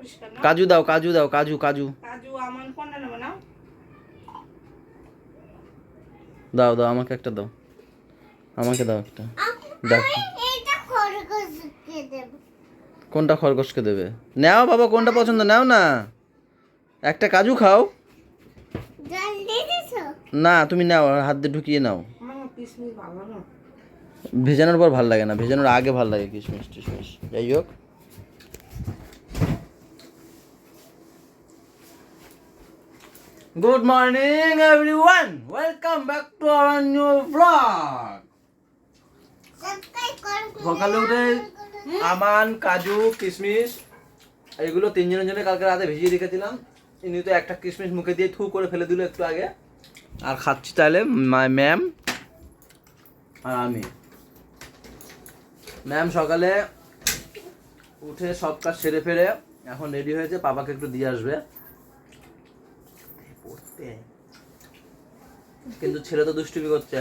পরিষ্কার না? কাজু দাও কাজু দাও কাজু কাজু। কাজু আমন কোনটা নেব না দাও দাও আমাকে একটা দাও। আমাকে দাও একটা। দেখ। কোনটা খরগোশকে দেবে? নাও বাবা কোনটা পছন্দ? নাও না। একটা কাজু খাও। না তুমি নাও হাত দিয়ে ঢুকিয়ে নাও। ভেজানোর পর ভালো লাগে না ভেজানোর আগে ভালো লাগে কিশমিশ টিশমিশ যাই হোক। Good morning everyone welcome back to our new blog সকালে উঠে আমান কাজু কিশমিশ এগুলো তিনজনের জন্য কালকে রাতে ভিজিয়ে রেখেছিলাম। ইনি তো একটা কিশমিশ মুখে দিয়ে থু করে ফেলে দিল একটু আগে। আর খাচ্ছি তাহলে ম্যাম আর আমি। ম্যাম সকালে উঠে সব কাজ সেরে ফেরে এখন রেডি হয়েছে পাপাকে একটু দিয়ে আসবে। কিন্তু ছেলে তো দুষ্টুমি করছে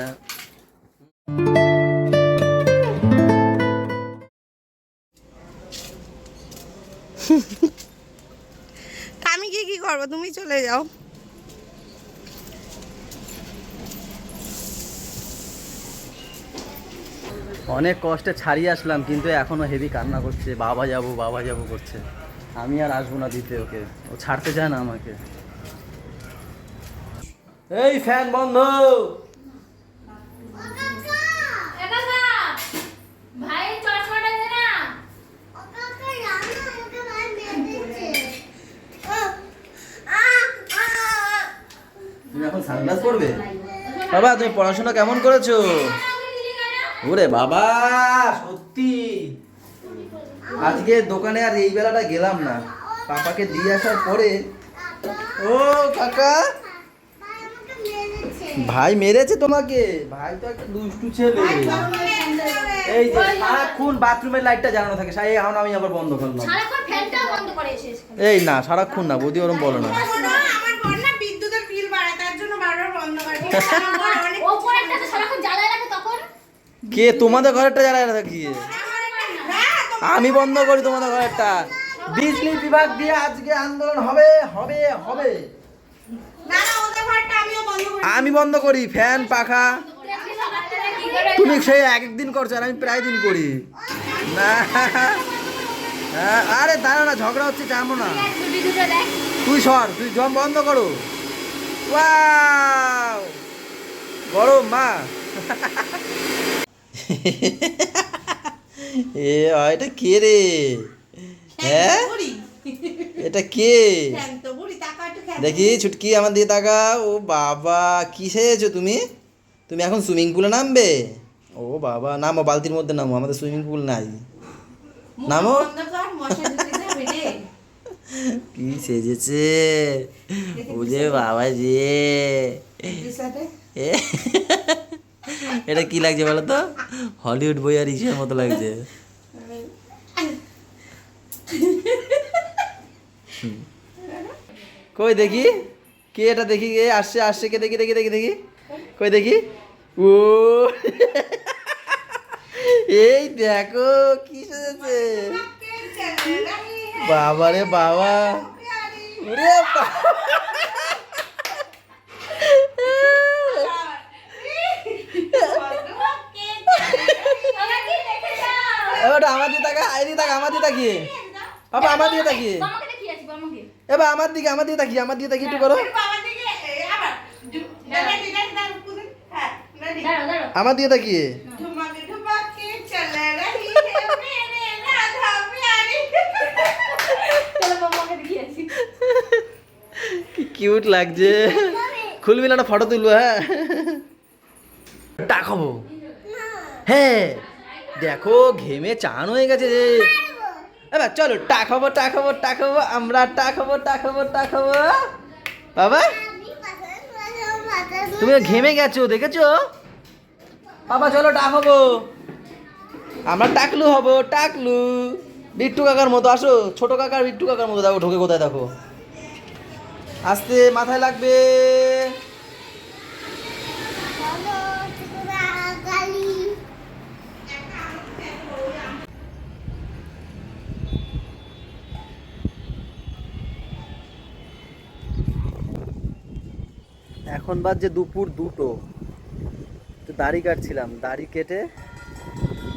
তা আমি কি কি করব? তুমি চলে যাও। অনেক কষ্টে ছাড়িয়ে আসলাম কিন্তু এখনও হেভি কান্না করছে। বাবা যাব বাবা যাব করছে। আমি আর আসব না দিতে ওকে। ও ছাড়তে চায় না আমাকে এই ফ্যান বন্ধ ভাই চশমাটা দে না ও কাকা জানো আমাকে ভাই মেরে দিচ্ছে ও আ ফ্যান তুমি এখন বাবা, তুমি পড়াশোনা কেমন করেছ? ওরে বাবা, সত্যি। আজকে দোকানে আর এই বেলাটা গেলাম না। পাপাকে দিয়ে আসার পরে ও, কাকা। ভাই মেরেছে তোমাকে? ভাই তো একটা দুষ্টু ছেলে। এই যে সারাক্ষণ বাথরুমের লাইটটা জ্বালানো থাকে। সাই এখন আমি আবার বন্ধ করলাম। সারাক্ষণ ফ্যানটা বন্ধ করে এসেছিস এই না সারাক্ষণ না বৌদি ওরম বলো না। আমার বোন না বিদ্যুতের বিল বাড়ায় তার জন্য বারবার বন্ধ করে। দিই। আমার বোন অনেক- ওপরেরটা তো জ্বালায় রাখে তখন? কে তোমাদের ঘরেরটা জ্বালায় থাকি হ্যাঁ, আমি বন্ধ করি তোমাদের ঘরেরটা। বিজলি বিভাগ দিয়ে আজকে আন্দোলন হবে হবে হবে না না ওদের ঘরটা আমিও বন্ধ করে আমি বন্ধ করি ফ্যান পাখা। তুমি সেই এক এক দিন করছ আর আমি প্রায় দিন করি। না। হ্যাঁ, আরে দাঁড়া না ঝগড়া হচ্ছে যাব না। তুই সর তুই জম বন্ধ করো। গরম মা। এ এটা কে রে? হ্যাঁ? এটা কে? দেখি ছুটকি আমার দিয়ে তাকা ও বাবা কি সেজেছো তুমি? তুমি এখন সুইমিং পুলে নামবে? ও বাবা নামো বালতির মধ্যে নামো আমাদের সুইমিং পুল নাই। নামো। কি সেজেছে? বুঝে বাবা যে। এটা কি লাগছে বলো তো? হলিউড বই আর ইসের মতো লাগছে। কই দেখি? কে এটা দেখি? কে আসছে আসছে কে দেখি দেখি দেখি দেখি? কই দেখি? ও এই দেখো কি সেজেছে? বাবা। রে বাবা। যাও এবার আমার দিয়ে তাকা এদিকে তাকা আমার দিয়ে তাকিয়ে। বাবা আমার দিয়ে তাকিয়ে আমাকে দেখিয়ে আসব আমাকে এবার আমার দিকে আমার দিকে তাকি আমার দিকে তাকি একটু করো। আমার দিকে তাকিয়ে। কিউট লাগছে। খুলবি না ফটো তুলবো হ্যাঁ। টাকাবো হ্যাঁ। দেখো ঘেমে চান হয়ে গেছে রে এবার চলো, টা খাব টা খাব টা খাব, আমরা টা খাব টা খাব টা খাব। বাবা তুমি ঘেমে গেছো, দেখেছ? বাবা, চলো টাক হব আমরা টাকলু হব, টাকলু। বিট্টু কাকার মতো, আসো। ছোট কাকার বিট্টু কাকার মতো দেখো, ঢোকে কোথায় দেখো। আস্তে, মাথায় লাগবে। এখন যে দুপুর দুটো। তো দাড়ি কাটছিলাম দাড়ি কেটে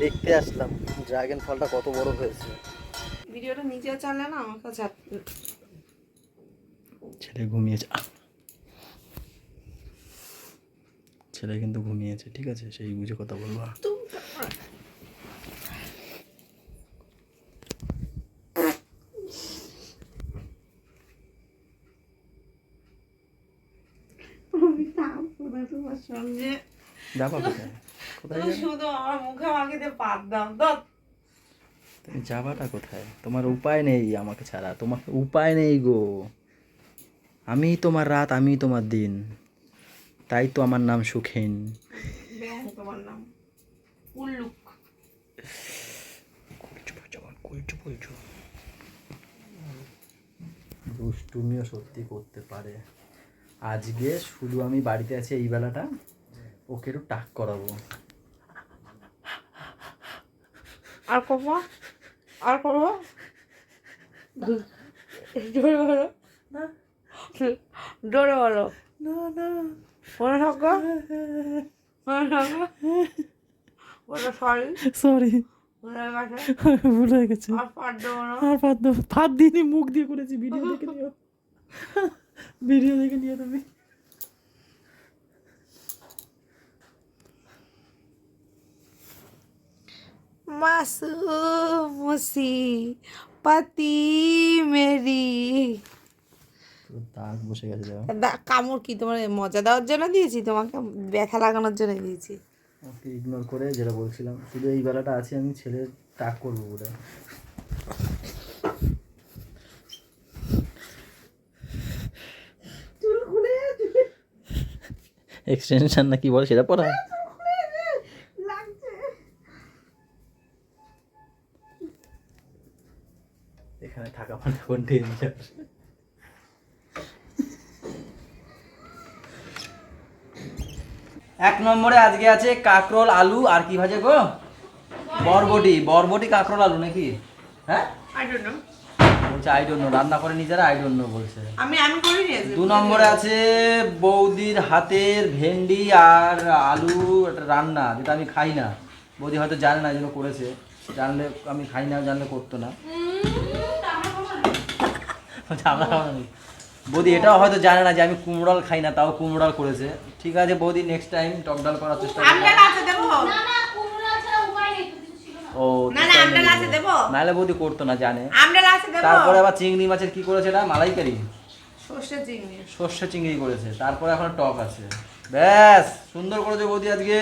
দেখতে আসলাম ড্রাগন ফলটা কত বড় হয়েছে। ভিডিওটা নিজে চালে না আমার কাছে ছেলে ঘুমিয়েছে! ছেলে কিন্তু ঘুমিয়েছে ঠিক আছে? সেই বুঝে কথা বলব তোমার সঙ্গে যাবা কোথায় কোথায় শুধু আমার মুখে মাখিতে পাত দাও তুমি যাবাটা কোথায়? তোমার উপায় নেই আমাকে ছাড়া। তোমার উপায় নেই গো। আমি তোমার রাত আমি তোমার দিন। তাই তো আমার নাম সুখেন। তোমার নাম। উল্লুক। দুষ্টুমিও সত্যি করতে পারে। আজকে শুধু আমি বাড়িতে আছি এই বেলাটা ওকে একটু টাক করাবো। আর করব? আর করব? জোরে বলো। না। জোরে বলো। না না। মনে থাকো। মনে থাকো। বলো সরি সরি ভুলে গেছে। ভুলে গেছে। আর পার দেবো না। আর পাত দেবো পাত দিয়ে মুখ দিয়ে করেছি ভিডিও দেখে নিও ভিডিও দেখে নিও তুমি। মাসুমসি পাতি মেরি। দাগ বসে গেছে দেখো। দা- কামড় কি তোমার মজা দেওয়ার জন্য দিয়েছি? তোমাকে ব্যথা লাগানোর জন্য দিয়েছি। ওকে ইগনোর করে যেটা বলছিলাম শুধু এই বেলাটা আছি আমি ছেলের টাক করব বলে এক্সটেনশন না কি বলে সেটা পড়া। এখানে থাকা মানে কোন ডেঞ্জার এক নম্বরে আজকে আছে কাকরোল আলু আর কি ভাজে গো? বরবটি। বরবটি কাকরোল আলু নাকি? হ্যাঁ? আই ডোন্ট নো বলছে আই ডোন্ট নো রান্না করে নিজেরা আই ডোন্ট নো বলছে। আমি আমি করি নি দু নম্বরে আছে বৌদির হাতের ভেন্ডি আর আলু একটা রান্না যেটা আমি খাই না। বৌদি হয়তো জানে না জন্য করেছে। জানলে আমি খাই না জানলে করতো না। বৌদি এটাও হয়তো জানে না যে আমি কুমড়াল খাই না তাও কুমড়াল করেছে। ঠিক আছে বৌদি নেক্সট টাইম টক ডাল করার চেষ্টা করব লাচে দেবো না না কুমড়া ছাড়া উপায় নেই তো কিছু ছিল না ও না, দেবো? নাহলে বৌদি করতো না জানে। দেবো। তারপরে আবার চিংড়ি মাছের কি করেছে না মালাইকারি? সর্ষে চিংড়ি। সর্ষে চিংড়ি করেছে তারপরে এখন টক আছে। ব্যাস সুন্দর করেছে বৌদি আজকে।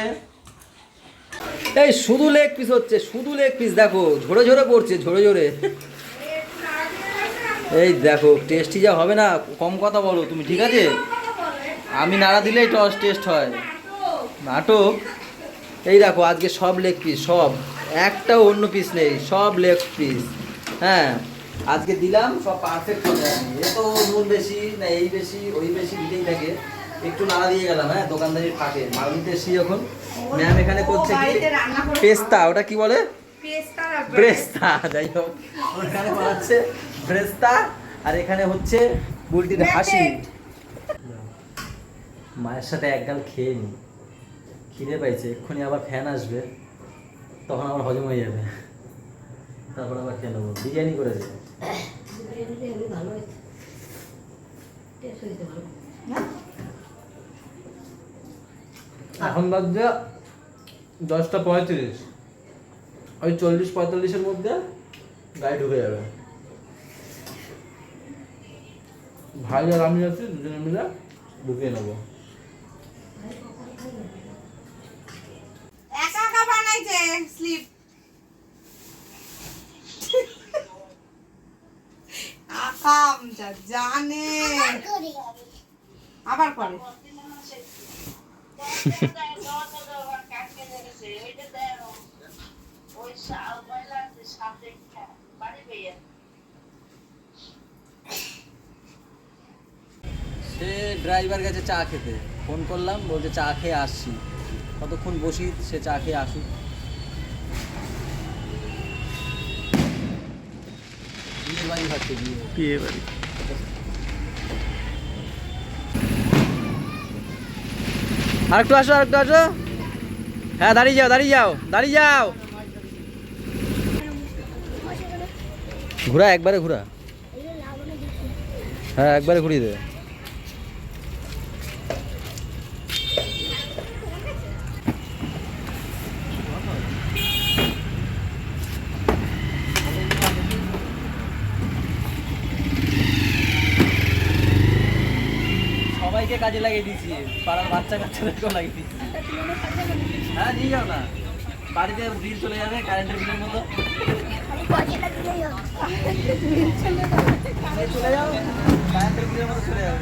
এই শুধু লেগ পিস হচ্ছে শুধু লেগ পিস দেখো ঝরে ঝরে পড়ছে ঝরে ঝরে। এই দেখো টেস্টি যা হবে না কম কথা বলো তুমি ঠিক আছে? আমি নাড়া দিলেই টস টেস্ট হয়। নাটক। এই দেখো আজকে সব লেগ পিস সব। একটাও অন্য পিস নেই সব লেগ পিস হ্যাঁ আজকে দিলাম সব পারফেক্ট হবে এ তো নুন বেশি না এই বেশি ওই বেশি দিতেই থাকে। একটু নাড়া দিয়ে গেলাম হ্যাঁ দোকানদারির ফাঁকে। মাল নিতে এসছি যখন। ম্যাম এখানে করছে কি? পেস্তা ওটা কি বলে? ব্রেস্তা যাই হোক। ওখানে বানাচ্ছে ব্রেস্তা আর এখানে হচ্ছে বুলটির হাসি। মায়ের সাথে একগাল খেয়ে নি। খিদে পাইছে এক্ষুনি আবার ফ্যান আসবে। তখন আবার হজম হয়ে যাবে। তারপর আবার খেয়ে নেব। বিরিয়ানি করেছে এখন বাদ বাজছে দশটা পঁয়ত্রিশ। ওই চল্লিশ পঁয়তাল্লিশের মধ্যে গাড়ি ঢুকে যাবে। ভাই আর আমি আছি, দুজনে মিলে ঢুকিয়ে নেব একা একা বানাইছে স্লিপ আকাম যা জানে। আবার করে সে ড্রাইভার গেছে চা খেতে। ফোন করলাম, বলছে চা খেয়ে আসছি। কতক্ষণ বসি, সে চা খেয়ে আসুক। বাড়ি ভাবছে বিয়ে বিয়ে বাড়ি আর একটু আসো, আরেকটু আসো। হ্যাঁ দাঁড়িয়ে যাও দাঁড়িয়ে যাও দাঁড়িয়ে যাও। ঘুরা, একবারে ঘুরা। হ্যাঁ একবারে ঘুরিয়ে দে সবাইকে লাগিয়ে দিয়েছি। পাড়ার বাচ্চা কাচ্চাদেরকেও লাগিয়ে দিয়েছি। হ্যাঁ নিয়ে যাও না। বাড়িতে বিল চলে যাবে কারেন্টের বিলের মতো। চলে যাও কারেন্টের বিলের মতো চলে যাবে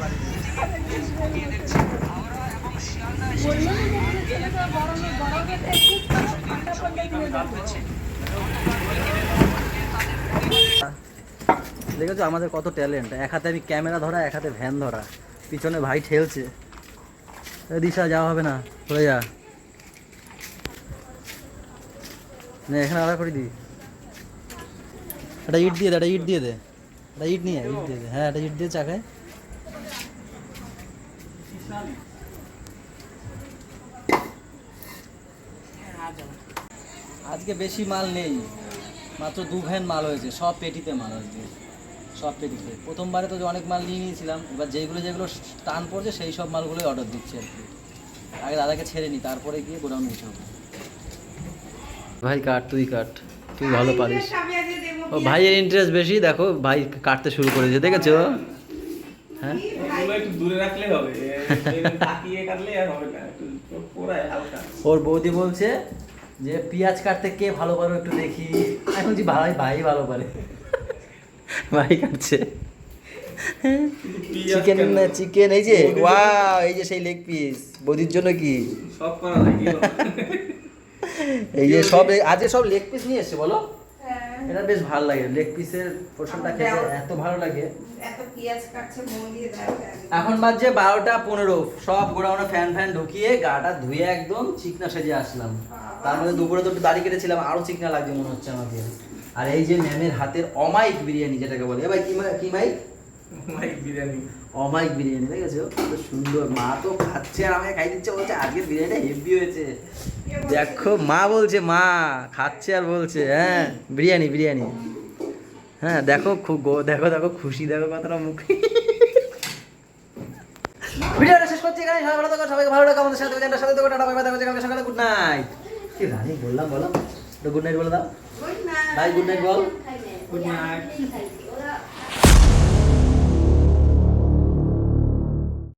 দেখেছ আমাদের কত ট্যালেন্ট এক হাতে আমি ক্যামেরা ধরা, এক হাতে ভ্যান ধরা। পিছনে ভাই ঠেলছে। দিশা, যাওয়া হবে না, চলে যা। না, এখানে আলাদা করে দি। একটা ইট দিয়ে দে, একটা ইট দিয়ে দে। একটা ইট নিয়ে, ইট দিয়ে দে। হ্যাঁ একটা ইট দিয়ে চাকায়। আজকে বেশি মাল নেই। মাত্র দু ভ্যান মাল হয়েছে, সব পেটিতে মাল হয়েছে। সব পেটিতে প্রথমবারে তো অনেক মাল নিয়ে নিয়েছিলাম এবার যেগুলো যেগুলো টান পড়ছে সেই সব মালগুলোই অর্ডার দিচ্ছি আর কি। আগে দাদাকে ছেড়ে নি তারপরে গিয়ে গোডাউন গুছাবো ভাই কাট তুই কাট তুই ভালো পারিস। ও ভাইয়ের ইন্টারেস্ট বেশি দেখো ভাই কাটতে শুরু করেছে দেখেছ? হ্যাঁ। দূরে রাখলে হবে কাটলে আর হবে না একটু পোড়ায় হালকা। ওর বৌদি বলছে যে পেঁয়াজ কাটতে কে ভালো পারো একটু দেখি। এখন বলছি ভাই ভাই ভালো পারে। ভাই কাটছে চিকেন কেন? চিকেন এই যে বৌদির ওয়া এই যে সেই লেগ পিস বৌদির জন্য কি? সব করা লাগে এই যে সব আজকে সব লেগ পিস নিয়ে এসছে বলো? হ্যাঁ, এটা বেশ ভালো লাগে লেগ পিসের পোর্শনটা খেতে এত ভালো লাগে। এত পেঁয়াজ কাটছে মন দিয়ে দেখো এখন বাজছে বারোটা পনেরো সব গোডাউনে ফ্যান ফ্যান ঢুকিয়ে গাটা ধুয়ে একদম চিকনা সেজে আসলাম। তার মধ্যে দুপুরে তো একটু দাড়ি কেটেছিলাম আরও চিকনা লাগছে মনে হচ্ছে আমাকে। আর এই যে ম্যামের হাতের অমাইক বিরিয়ানি যেটাকে বলে। এ ভাই কি কি মাইক? মাইক বিরিয়ানি। অমাইক বিরিয়ানি দেখেছ কত সুন্দর। মা তো খাচ্ছে আর আমাকে খাই দিচ্ছে বলছে আজকের বিরিয়ানিটা হেভি হয়েছে। দেখো মা বলছে মা খাচ্ছে আর বলছে হ্যাঁ বিরিয়ানি বিরিয়ানি। হ্যাঁ দেখো খুব দেখো দেখো খুশি দেখো কতটা মুখে। ভিডিওটা শেষ করছি এখানে সবাই ভালো থাকো সবাইকে ভালো রাখো আমাদের সাথে সাথে থাকো টাটা বাই বাই দেখা সকালে গুড নাইট। কি রানি বললাম বলো গুড নাইট বলে দাও। ভাই গুড নাইট বল গুড নাইট